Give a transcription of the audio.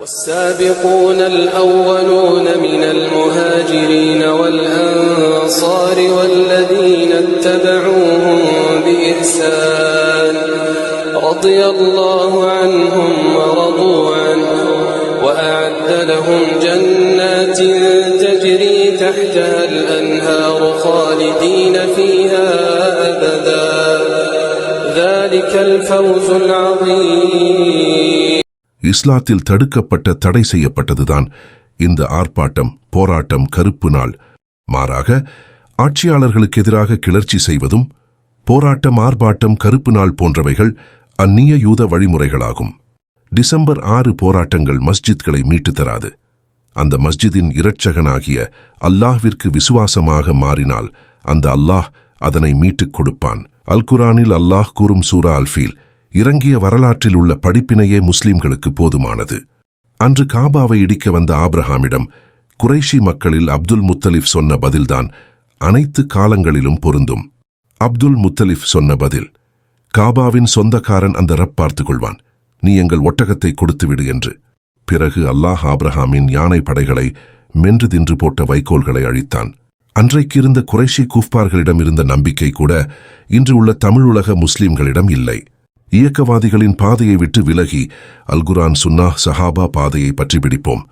والسابقون الأولون من المهاجرين والأنصار والذين اتبعوهم بإحسان رضي الله عنهم ورضوا عنه وأعد لهم جنات تجري تحتها الأنهار خالدين فيها أبدا. ذلك الفوز العظيم. இஸ்லாத்தில் தடுக்கப்பட்ட தடை செய்யப்பட்டதுதான். இந்த ஆர்ப்பாட்டம் போராட்டம் கருப்பு நாள். மாறாக ஆட்சியாளர்களுக்கு எதிராக கிளர்ச்சி செய்வதும் போராட்டம் ஆர்ப்பாட்டம் கருப்பு நாள் போன்றவைகள் அந்நிய யூத வழிமுறைகளாகும். டிசம்பர் ஆறு போராட்டங்கள் மஸ்ஜித்களை மீட்டுத் தராது. அந்த மஸ்ஜிதின் இரட்சகனாகிய அல்லாஹ்விற்கு விசுவாசமாக மாறினால் அந்த அல்லாஹ் அதனை மீட்டுக் கொடுப்பான். அல்குரானில் அல்லாஹ் கூறும் சூரா அல்ஃபீல் இறங்கிய வரலாற்றில் உள்ள படிப்பினையே முஸ்லிம்களுக்கு போதுமானது. அன்று காபாவை இடிக்க வந்த ஆப்ரஹாமிடம் குறைஷி மக்களில் அப்துல் முத்தலிஃப் சொன்ன பதில்தான் அனைத்து காலங்களிலும் பொருந்தும். அப்துல் முத்தலிஃப் சொன்ன பதில் காபாவின் சொந்தக்காரன் அந்த ரப் பார்த்து கொள்வான் நீ எங்கள் ஒட்டகத்தை கொடுத்துவிடு என்று. பிறகு அல்லாஹ் ஆப்ரஹாமின் யானை படைகளை மென்று தின்று போட்ட வைக்கோல்களை அழித்தான். அன்றைக்கு இருந்த குறைஷி குஃபார்களிடம் இருந்த நம்பிக்கை கூட இன்று உள்ள தமிழுலக முஸ்லிம்களிடம் இல்லை. இயக்கவாதிகளின் பாதையை விட்டு விலகி அல்குரான் சுன்னா சஹாபா பாதையை பற்றி பிடிப்போம்.